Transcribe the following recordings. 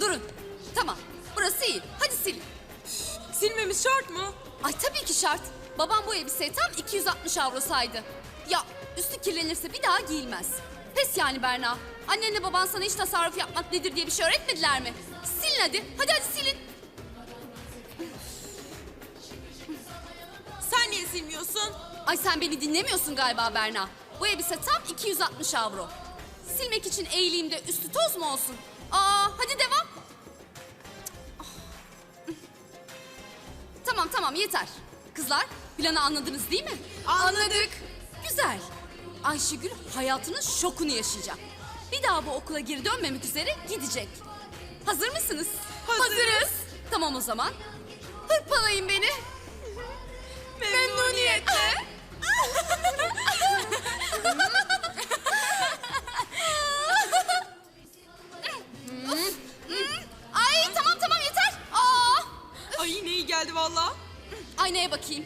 Durun. Tamam. Burası iyi. Hadi silin. Silmemiz şart mı? Ay tabii ki şart. Babam bu elbiseyi tam 260 avro saydı. Ya üstü kirlenirse bir daha giyilmez. Pes yani Berna. Annenle baban sana hiç tasarruf yapmak nedir diye bir şey öğretmediler mi? Silin hadi. Hadi hadi silin. Sen niye silmiyorsun? Ay sen beni dinlemiyorsun galiba Berna. Bu elbise tam 260 avro. Silmek için eğileyim de üstü toz mu olsun? Aa hadi devam. Tamam tamam yeter. Kızlar planı anladınız değil mi? Anladık. Güzel. Ayşegül hayatının şokunu yaşayacak. Bir daha bu okula geri dönmemek üzere gidecek. Hazır mısınız? Hazırız. Tamam o zaman. Hırpalayın beni. Memnuniyetle. valla. Aynaya bakayım.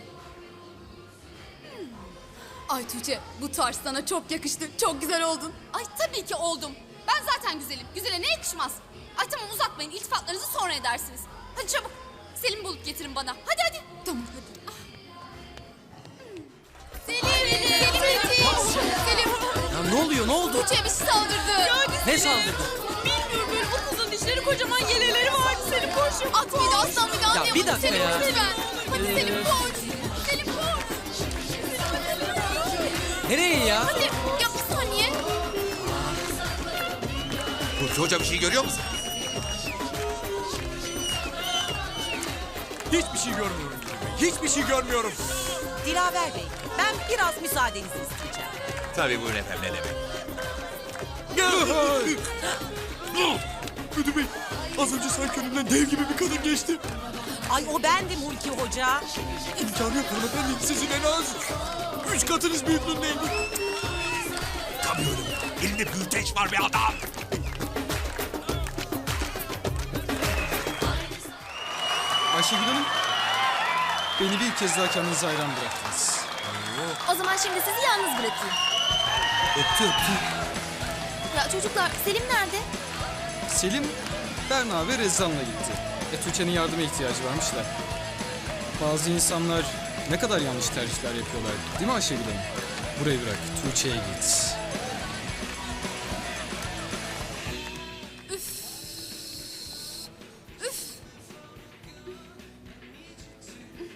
Ay Tuğçe bu tarz sana çok yakıştı. Çok güzel oldun. Ay tabii ki oldum. Ben zaten güzelim. Güzele ne yakışmaz? Ay tamam uzatmayın. İltifatlarınızı sonra edersiniz. Hadi çabuk. Selim bulup getirin bana. Hadi hadi. Tamam hadi. Ah. Selim! Selim! Selim! Selim! Ya ne oluyor ne oldu? Tuğçe'ye bir şey saldırdı. Ne saldırdı? Dişleri kocaman yeleleri vardı. Selim koş. At bir de aslan bir de Ya anlayamadım. bir dakika Selim ya. Hadi Selim koş. Selim koş. Nereye ya? Hadi ya bir saniye. Burcu Hoca bir şey görüyor musun? Hiçbir şey görmüyorum. Hiçbir şey görmüyorum. Dilaver Bey, ben biraz müsaadenizi isteyeceğim. Tabii buyurun efendim ne demek. Müdür Bey, az önce sanki önümden dev gibi bir kadın geçti. Ay o bendim Hulki Hoca. İmkanı yok hanımefendi. Sizin en az üç katınız büyüklüğündeydi. Tabii öyle. Elinde büyüteç var be adam. Ayşegül Hanım, beni bir kez daha kendinize hayran bıraktınız. O zaman şimdi sizi yalnız bırakayım. Öptü öptü. Ya çocuklar Selim nerede? Selim, Berna ve Rezzan'la gitti. E Tuğçe'nin yardıma ihtiyacı varmış da. Bazı insanlar ne kadar yanlış tercihler yapıyorlar. Değil mi Ayşegül Hanım? Burayı bırak, Tuğçe'ye git.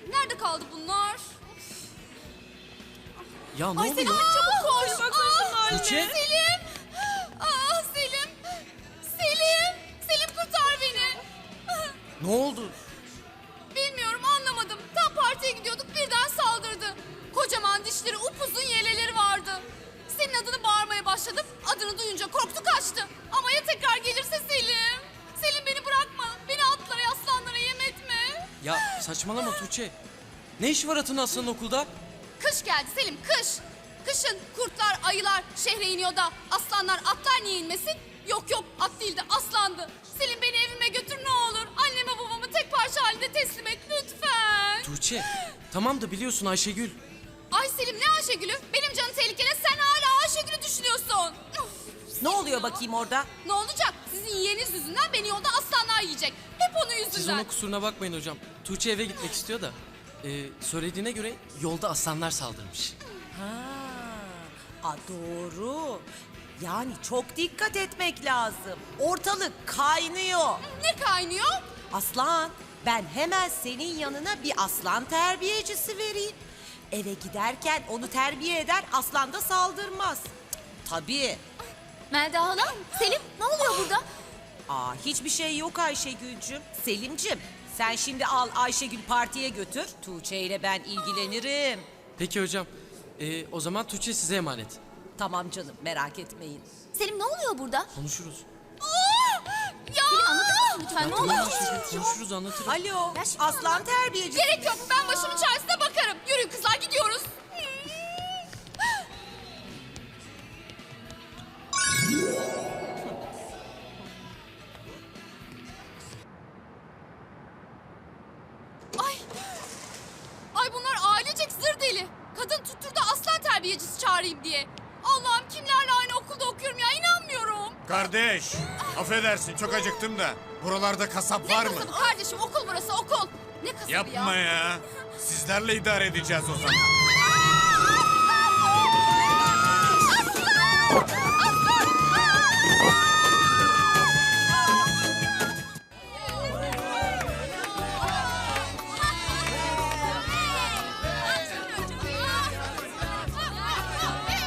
Nerede kaldı bunlar? Ya ne Ay oluyor? Selim çabuk koş. haline. Tuğçe? Selim. Ne oldu? Bilmiyorum anlamadım. Tam partiye gidiyorduk birden saldırdı. Kocaman dişleri upuzun yeleleri vardı. Senin adını bağırmaya başladım. Adını duyunca korktu kaçtı. Ama ya tekrar gelirse Selim? Selim beni bırakma. Beni atlara yaslanlara yem etme. Ya saçmalama Tuğçe. Ne işi var atın aslanın okulda? Kış geldi Selim kış. Kışın kurtlar, ayılar şehre iniyor da aslanlar, atlar niye inmesin? Yok yok at değil de Tuğçe, tamam da biliyorsun Ayşegül. Ay Selim ne Ayşegül'ü? Benim canım tehlikeli sen hala Ayşegül'ü düşünüyorsun. Ne oluyor bakayım orada? ne olacak? Sizin yeğeniz yüzünden beni yolda aslanlar yiyecek. Hep onun Siz yüzünden. onun kusuruna bakmayın hocam. Tuğçe eve gitmek istiyor da. e, söylediğine göre yolda aslanlar saldırmış. Ha, a doğru. Yani çok dikkat etmek lazım. Ortalık kaynıyor. Ne kaynıyor? Aslan, ben hemen senin yanına bir aslan terbiyecisi vereyim. Eve giderken onu terbiye eder, aslan da saldırmaz. Tabii. Melda hala, Selim ne oluyor burada? Aa, hiçbir şey yok Ayşegül'cüm. Selim'cim, sen şimdi al Ayşegül partiye götür. Tuğçe ile ben ilgilenirim. Peki hocam. e, o zaman Tuğçe size emanet. Tamam canım, merak etmeyin. Selim ne oluyor burada? Konuşuruz. Ne oluyor? Ayşegül, konuşuruz anlatırım. Alo, aslan terbiyecisi. Gerek yok ben başımın çaresine bakarım. Yürüyün kızlar gidiyoruz. Ay. Ay bunlar ailecek zır deli. Kadın tutturdu aslan terbiyecisi çağırayım diye. Allah'ım Kardeş, affedersin çok acıktım da. Buralarda kasap var ne mı? kasabı kardeşim okul burası okul. Ne kasabı Yapma ya? ya. Sizlerle idare edeceğiz o zaman.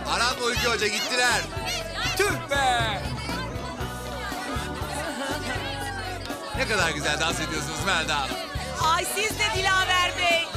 Aram Uyku Hoca gittiler. Tüh be! Ne kadar güzel dans ediyorsunuz Melda Hanım. Ay siz de Dilaver Bey.